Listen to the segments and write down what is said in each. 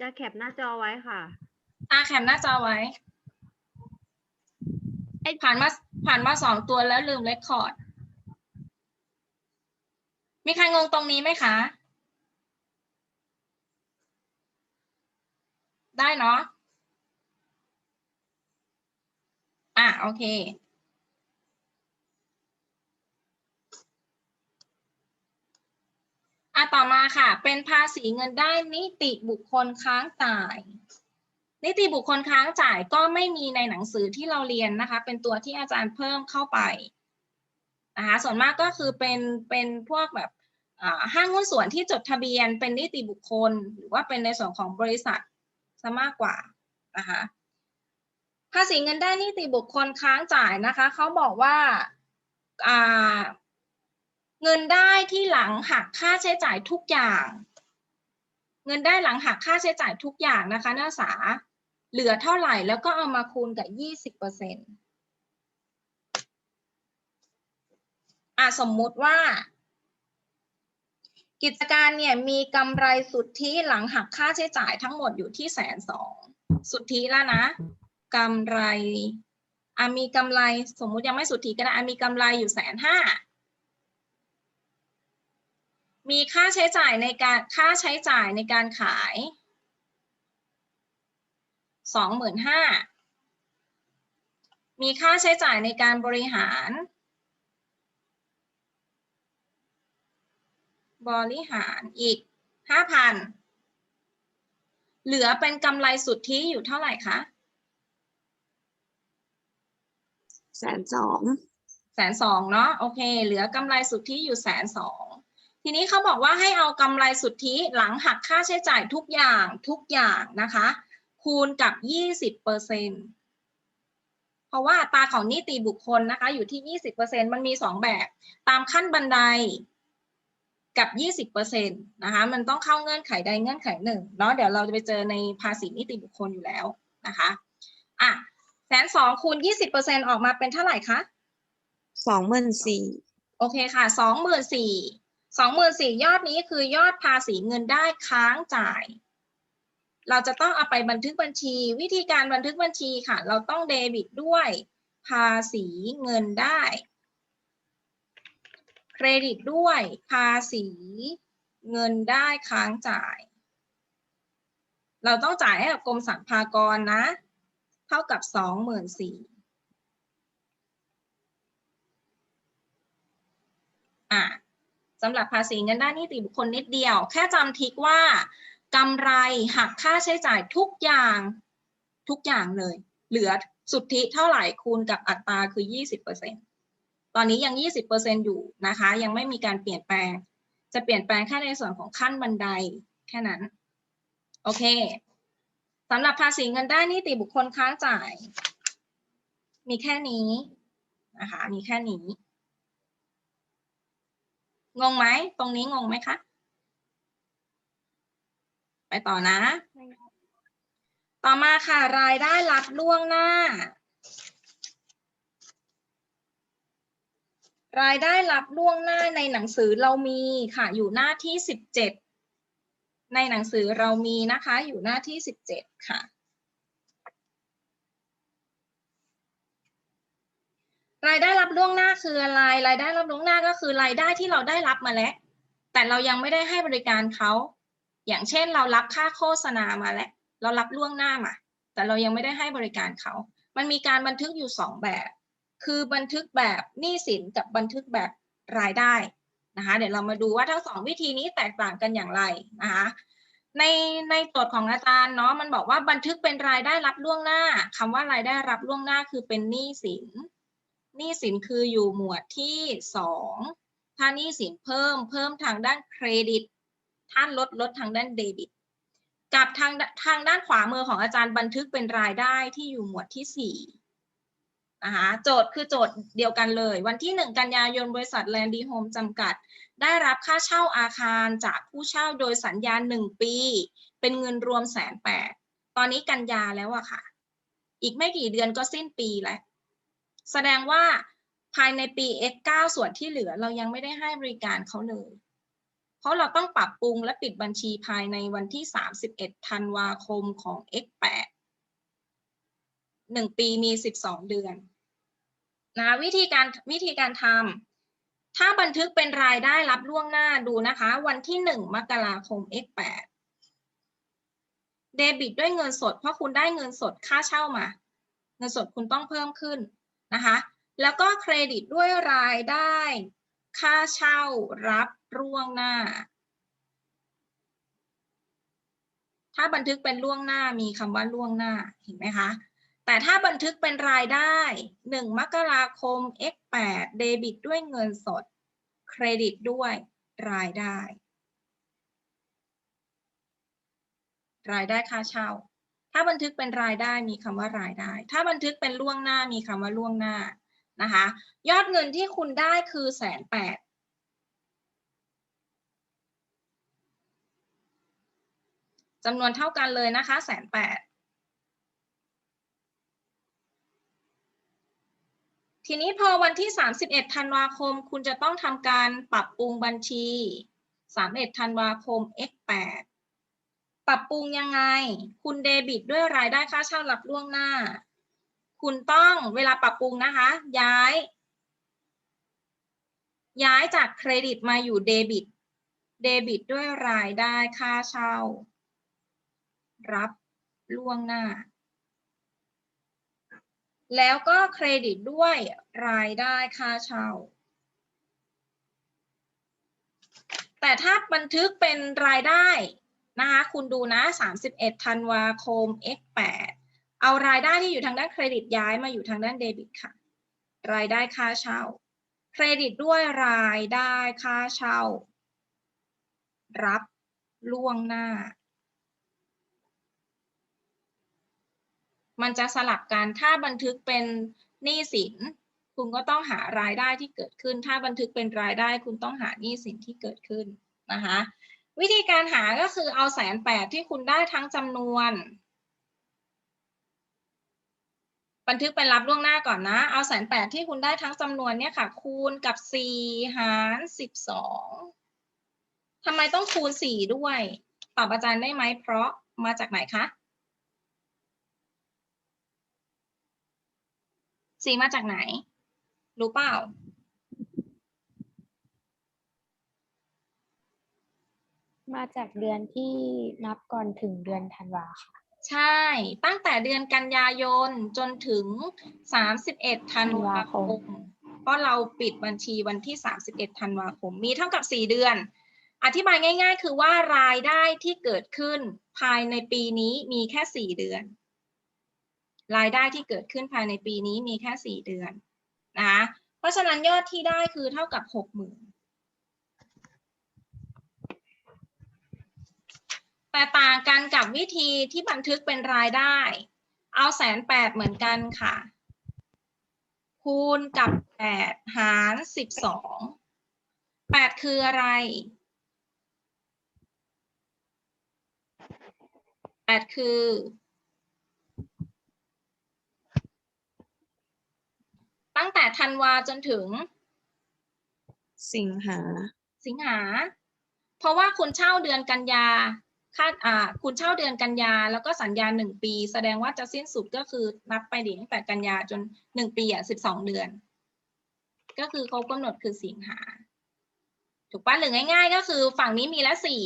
จะแคปหน้าจอไว้ค่ะ อาแคปหน้าจอไว้ผ่านมาผ่านมาสองตัวแล้วลืมเรคคอร์ด มีใครงงตรงนี้ไหมคะ ได้เนาะ อะ โอเค อะต่อมาค่ะ เป็นภาษีเงินได้นิติบุคคลค้างจ่าย นิติบุคคลค้างจ่ายก็ไม่มีในหนังสือที่เราเรียนนะคะ เป็นตัวที่อาจารย์เพิ่มเข้าไปนะคะส่วนมากก็คือเป็นเป็นพวกแบบห้างหุ้นส่วนที่จดทะเบียนเป็นนิติบุคคล หรือว่าเป็นในส่วนของบริษัทซะมากกว่านะคะภาษีเงินได้นิติบุคคลค้างจ่ายนะคะเขาบอกว่าอ่า เงินได้ที่หลังหักค่าใช้จ่ายทุกอย่าง เงินได้หลังหักค่าใช้จ่ายทุกอย่างนะคะนักศึกษาเหลือเท่าไหร่แล้วก็เอามาคูณกับยี่สิบเปอร์เซ็นต์อะสมมุติว่า กิจการเนี่ยมีกำไรสุทธิหลังหักค่าใช้จ่ายทั้งหมดอยู่ที่แสนสองสุทธิแล้วนะกำไรอะมีกำไรสมมุติยังไม่สุทธิก็ได้อะมีกำไรอยู่แสนห้า มีค่าใช้จ่ายในการค่าใช้จ่ายในการขายสองหมื่นห้ามีค่าใช้จ่ายในการบริหาร บริหารอีกห้าพันเหลือเป็นกำไรสุทธิอยู่เท่าไหร่คะแสนสองแสนสองเนาะโอเค เหลือกำไรสุทธิอยู่แสนสอง ทีนี้เขาบอกว่าให้เอากำไรสุทธิหลังหักค่าใช้จ่ายทุกอย่างทุกอย่างนะคะ คูณกับยี่สิบเปอร์เซ็นเพราะว่าอัตราของนิติบุคคลนะคะ อยู่ที่ยี่สิบเปอร์เซ็นมันมีสองแบบ ตามขั้นบันไดกับยี่สิบเปอร์เซ็นตนะคะ มันต้องเข้าเงื่อนไขใดเงื่อนไขหนึ่งเนาะ เดี๋ยวเราจะไปเจอในภาษีนิติบุคคลอยู่แล้วนะคะ อะแสนสองคูณยี่สิบเปอร์เซ็นออกมาเป็นเท่าไหร่คะ สองหมื่นสี่ โอเคค่ะ สองหมื่นสี่ สองหมื่นสี่ยอดนี้คือยอดภาษีเงินได้ค้างจ่าย เราจะต้องเอาไปบันทึกบัญชี วิธีการบันทึกบัญชีค่ะ เราต้องเดบิตด้วยภาษีเงินได้ เครดิตด้วยภาษีเงินได้ค้างจ่าย เราต้องจ่ายให้กับกรมสรรพากรนะ เท่ากับสองหมื่นสี่อะ สำหรับภาษีเงินได้นิติบุคคลนิดเดียว แค่จำทิกว่ากำไรหักค่าใช้จ่ายทุกอย่างทุกอย่างเลย เหลือสุทธิเท่าไหร่คูณกับอัตราคือ 20%ตอนนี้ยัง 20%อยู่นะคะ ยังไม่มีการเปลี่ยนแปลง จะเปลี่ยนแปลงแค่ในส่วนของขั้นบันไดแค่นั้น โอเคสำหรับภาษีเงินได้นิติบุคคลค้างจ่าย มีแค่นี้นะคะ มีแค่นี้ งงไหม ตรงนี้งงไหมคะ ไปต่อนะ ต่อมาค่ะ รายได้รับล่วงหน้า รายได้รับล่วงหน้าในหนังสือเรามีค่ะ อยู่หน้าที่สิบเจ็ดในหนังสือเรามีนะคะ อยู่หน้าที่สิบเจ็ดค่ะ รายได้รับล่วงหน้าคืออะไร รายได้รับล่วงหน้าก็คือรายได้ที่เราได้รับมาแล้ว แต่เรายังไม่ได้ให้บริการเขา อย่างเช่นเรารับค่าโฆษณามาแล้ว เรารับล่วงหน้ามา แต่เรายังไม่ได้ให้บริการเขา มันมีการบันทึกอยู่สองแบบ คือบันทึกแบบหนี้สินกับบันทึกแบบรายได้นะคะ เดี๋ยวเรามาดูว่าทั้งสองวิธีนี้แตกต่างกันอย่างไรนะคะ ในในโจทย์ของอาจารย์เนาะ มันบอกว่าบันทึกเป็นรายได้รับล่วงหน้าคำว่ารายได้รับล่วงหน้าคือเป็นหนี้สิน หนี้สินคืออยู่หมวดที่สองถ้าหนี้สินเพิ่มเพิ่มทางด้านเครดิตถ้านลดลดทางด้านเดบิต กับทางทางด้านขวามือของอาจารย์บันทึกเป็นรายได้ที่อยู่หมวดที่สี่นะคะโจทย์คือโจทย์เดียวกันเลย วันที่หนึ่งกันยายนบริษัทแลนดีโฮมจำกัด ได้รับค่าเช่าอาคารจากผู้เช่าโดยสัญญาหนึ่งปี เป็นเงินรวมแสนแปดตอนนี้กันยาแล้วอะค่ะ อีกไม่กี่เดือนก็สิ้นปีแล้ว แสดงว่าภายในปี X9 ส่วนที่เหลือเรายังไม่ได้ให้บริการเขาเลย เพราะเราต้องปรับปรุงและปิดบัญชีภายในวันที่ 31 ธันวาคมของ X8 หนึ่งปีมี 12 เดือนนะวิธีการวิธีการทำถ้าบันทึกเป็นรายได้รับล่วงหน้าดูนะคะ วันที่ 1 มกราคม X8 เดบิตด้วยเงินสด เพราะคุณได้เงินสดค่าเช่ามา เงินสดคุณต้องเพิ่มขึ้น นะคะ แล้วก็เครดิตด้วยรายได้ ค่าเช่ารับล่วงหน้า ถ้าบันทึกเป็นล่วงหน้ามีคำว่าล่วงหน้าเห็นไหมคะ แต่ถ้าบันทึกเป็นรายได้ 1 มกราคม x8 เดบิตด้วยเงินสด เครดิตด้วยรายได้ รายได้ค่าเช่า ถ้าบันทึกเป็นรายได้มีคำว่ารายได้ ถ้าบันทึกเป็นล่วงหน้ามีคำว่าล่วงหน้านะคะ ยอดเงินที่คุณได้คือแสนแปดจำนวนเท่ากันเลยนะคะแสนแปดทีนี้พอวันที่ 31 ธันวาคม คุณจะต้องทำการปรับปรุงบัญชี 31 ธันวาคม x8 ปรับปรุงยังไง คุณเดบิตด้วยรายได้ค่าเช่ารับล่วงหน้า คุณต้องเวลาปรับปรุงนะคะ ย้าย ย้ายจากเครดิตมาอยู่เดบิต เดบิตด้วยรายได้ค่าเช่า รับล่วงหน้า แล้วก็เครดิตด้วยรายได้ค่าเช่าแต่ถ้าบันทึกเป็นรายได้ นะคะคุณดูนะ 31ธันวาคม x8 เอารายได้ที่อยู่ทางด้านเครดิตย้ายมาอยู่ทางด้านเดบิตค่ะ รายได้ค่าเช่า เครดิตด้วยรายได้ค่าเช่า รับล่วงหน้า มันจะสลับกันถ้าบันทึกเป็นหนี้สิน คุณก็ต้องหารายได้ที่เกิดขึ้น ถ้าบันทึกเป็นรายได้คุณต้องหาหนี้สินที่เกิดขึ้นนะคะ วิธีการหาก็คือเอาแสนแปดที่คุณได้ทั้งจำนวน บันทึกเป็นรับล่วงหน้าก่อนนะ เอาแสนแปดที่คุณได้ทั้งจำนวนเนี่ยค่ะ คูณกับสี่หารสิบสองทำไมต้องคูณสี่ด้วยตอบอาจารย์ได้ไหมเพราะมาจากไหนคะสีมาจากไหน รู้เปล่า มาจากเดือนที่นับก่อนถึงเดือนธันวาค่ะ ใช่ ตั้งแต่เดือนกันยายนจนถึง 31 ธันวาคม เพราะเราปิดบัญชีวันที่ 31 ธันวาคม มีเท่ากับ 4 เดือน อธิบายง่าย ๆ คือว่ารายได้ที่เกิดขึ้นภายในปีนี้มีแค่ 4 เดือน รายได้ที่เกิดขึ้นภายในปีนี้มีแค่ 4 เดือนนะคะเพราะฉะนั้นยอดที่ได้คือเท่ากับ 60,000 แต่ต่างกันกับวิธีที่บันทึกเป็นรายได้ เอาแสนแปดเหมือนกันค่ะ คูณกับแปดหารสิบสองแปดคืออะไรแปดคือตั้งแต่ธันวาจนถึง สิงหา สิงหา เพราะว่าคุณเช่าเดือนกันยา ค่าคุณเช่าเดือนกันยาแล้วก็สัญญาหนึ่งปี แสดงว่าจะสิ้นสุดก็คือนับไปดิตั้งแต่กันยาจนหนึ่งปีอะสิบสองเดือน ก็คือครบกำหนดคือสิงหา ถูกปะหรือง่าย ๆ ก็คือฝั่งนี้มีละสี่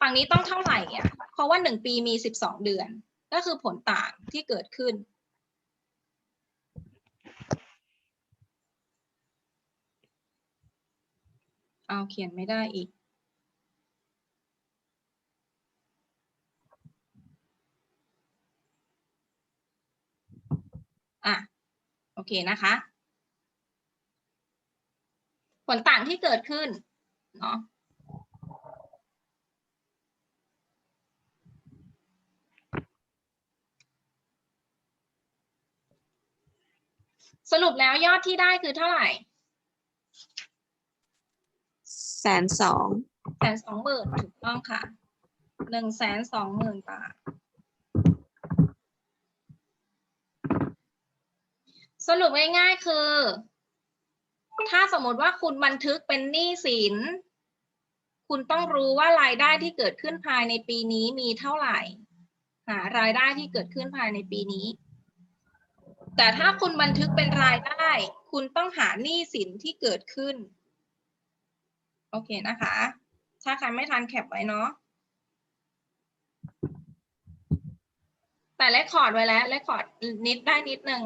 ฝั่งนี้ต้องเท่าไหร่อะเพราะว่าหนึ่งปีมีสิบสองเดือน ก็คือผลต่างที่เกิดขึ้นเอาเขียนไม่ได้อีก อะโอเคนะคะ ผลต่างที่เกิดขึ้นเนาะสรุปแล้วยอดที่ได้คือเท่าไหร่แสนสองแสนสองหมื่นถูกต้องค่ะหนึ่งแสนสองหมื่นบาท สรุปง่ายๆคือ ถ้าสมมติว่าคุณบันทึกเป็นหนี้สิน คุณต้องรู้ว่ารายได้ที่เกิดขึ้นภายในปีนี้มีเท่าไหร่ หารายได้ที่เกิดขึ้นภายในปีนี้ แต่ถ้าคุณบันทึกเป็นรายได้ คุณต้องหาหนี้สินที่เกิดขึ้น โอเคนะคะ ถ้าใครไม่ทันแคปไว้เนาะแต่เลคคอร์ดไว้แล้วเลคคอร์ดนิดได้นิดนึง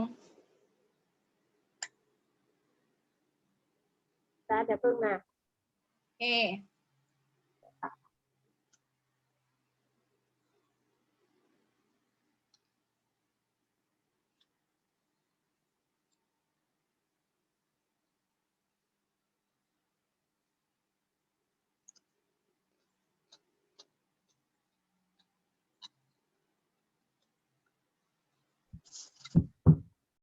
จ้าเดี๋ยว